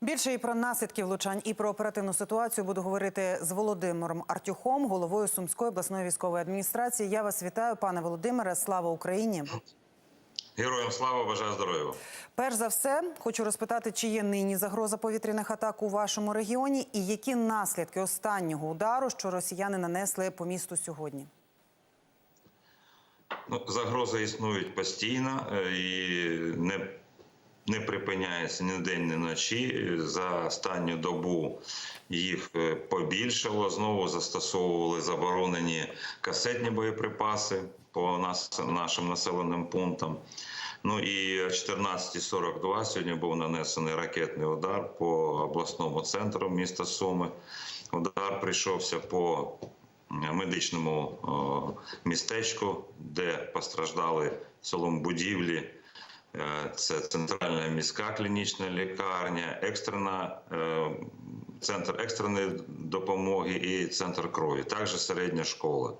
Більше і про наслідки влучань, і про оперативну ситуацію буду говорити з Володимиром Артюхом, головою Сумської обласної військової адміністрації. Я вас вітаю, пане Володимире. Слава Україні! Героям слава, бажаю здоров'я. Перш за все, хочу розпитати, чи є нині загроза повітряних атак у вашому регіоні, і які наслідки останнього удару, що росіяни нанесли по місту сьогодні. Ну, загрози існують постійно е, і не, не припиняється ні день, ні вночі. За останню добу їх е, побільшало. Знову застосовували заборонені касетні боєприпаси по нас, нашим населеним пунктам. Ну і о 14.42 сьогодні був нанесений ракетний удар по обласному центру міста Суми. Удар прийшовся по медичному містечку, де постраждали в цілому будівлі. Це центральна міська клінічна лікарня, екстрена е, центр екстреної допомоги і центр крові, також середня школа.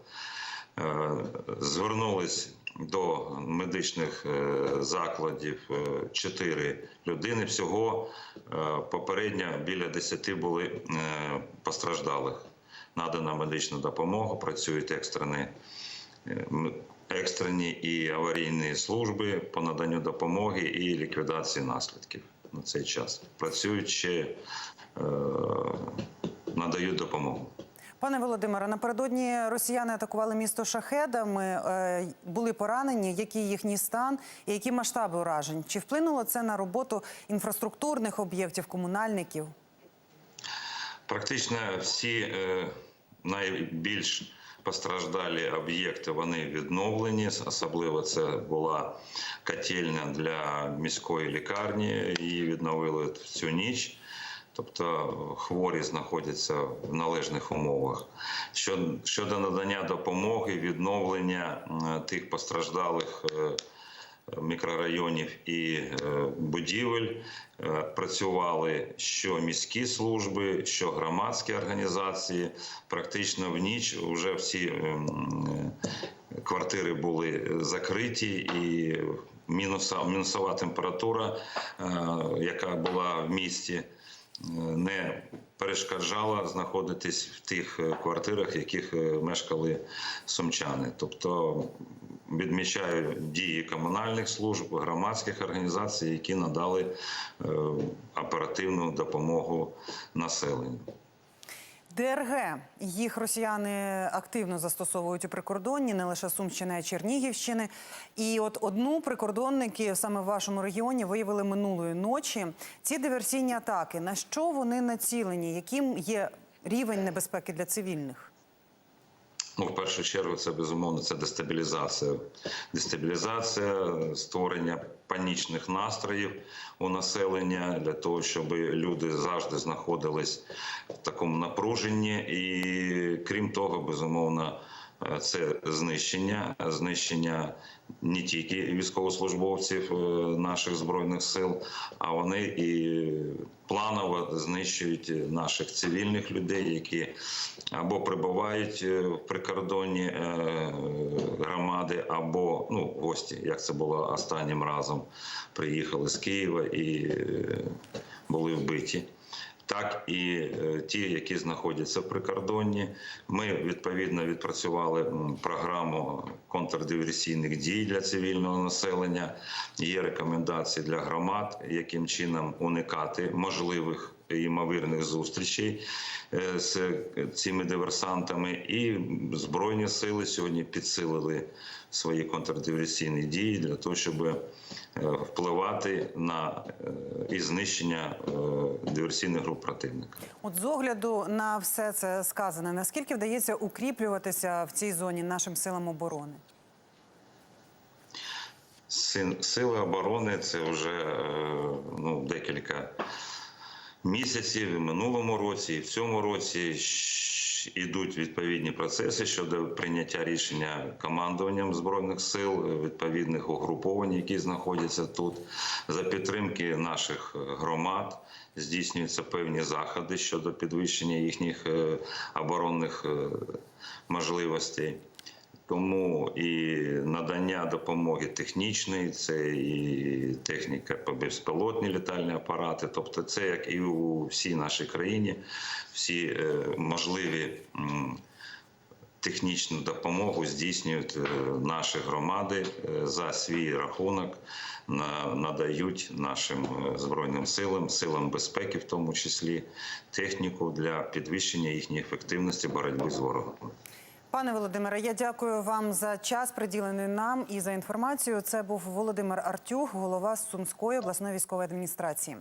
Е, Звернулись до медичних е, закладів е, чотири людини. Всього попередньо біля 10 були постраждалих. Надана медична допомога, працюють екстрені, екстрені і аварійні служби по наданню допомоги і ліквідації наслідків на цей час. Працюють ще е, надають допомогу. Пане Володимире, напередодні росіяни атакували місто шахедами. е, Були поранені. Який їхній стан і які масштаби уражень? Чи вплинуло це на роботу інфраструктурних об'єктів, комунальників? Практично всі е, найбільш постраждалі об'єкти вони відновлені. Особливо це була котельня для міської лікарні. Її відновили цю ніч. Тобто хворі знаходяться в належних умовах. Щодо, щодо надання допомоги, відновлення тих постраждалих е, мікрорайонів і е, будівель е, працювали що міські служби, що громадські організації. Практично в ніч вже всі ем, е, квартири були закриті і мінуса, мінусова температура, яка була в місті. Не перешкоджала знаходитись в тих е, квартирах, в яких е, мешкали сумчани. Тобто відмічаю дії комунальних служб, громадських організацій, які надали е, оперативну допомогу населенню. ДРГ їх росіяни активно застосовують у прикордонні, не лише Сумщини, а й Чернігівщини. І от одну прикордонники саме в вашому регіоні виявили минулої ночі. Ці диверсійні атаки на що вони націлені? Яким є рівень небезпеки для цивільних? Ну, в першу чергу, це безумовно це дестабілізація. Дестабілізація, створення панічних настроїв у населення для того, щоб люди завжди знаходились в такому напруженні, і крім того, безумовно. Е, Це знищення, знищення не тільки військовослужбовців е, наших збройних сил, а вони і планово знищують наших цивільних людей, які або прибувають е, в прикордонні громади, або ну гості, як це було останнім разом. Приїхали з Києва і були вбиті. Так і е, ті, які знаходяться в прикордонні. Ми відповідно відпрацювали програму контрдиверсійних дій для цивільного населення. Є рекомендації для громад, яким чином уникати можливих ймовірних зустрічей е, з цими диверсантами. І збройні сили сьогодні підсилили свої контрдиверсійні дії для того, щоб е, впливати на е, і знищення диверсійних груп противника. От з огляду на все це сказане, наскільки вдається укріплюватися в цій зоні нашим силам оборони? Сили оборони це вже ну, декілька місяців в минулому році, і в цьому році ідуть відповідні процеси щодо прийняття рішення командуванням збройних сил відповідних угруповань, які знаходяться тут, за підтримки наших е, громад. Здійснюються певні заходи щодо підвищення їхніх е, оборонних е, можливостей. Тому і надання допомоги технічної, це і техніка безпілотні літальні апарати. Тобто, це як і у всій нашій країні, всі е, можливі. Технічну допомогу здійснюють е, наші громади е, за свій рахунок, на- надають нашим збройним силам, силам безпеки, в тому числі техніку для підвищення їхньої ефективності боротьби з ворогом. Пане Володимире, я дякую вам за час, приділений нам і за інформацію. Це був Володимир Артюх, голова Сумської обласної військової адміністрації.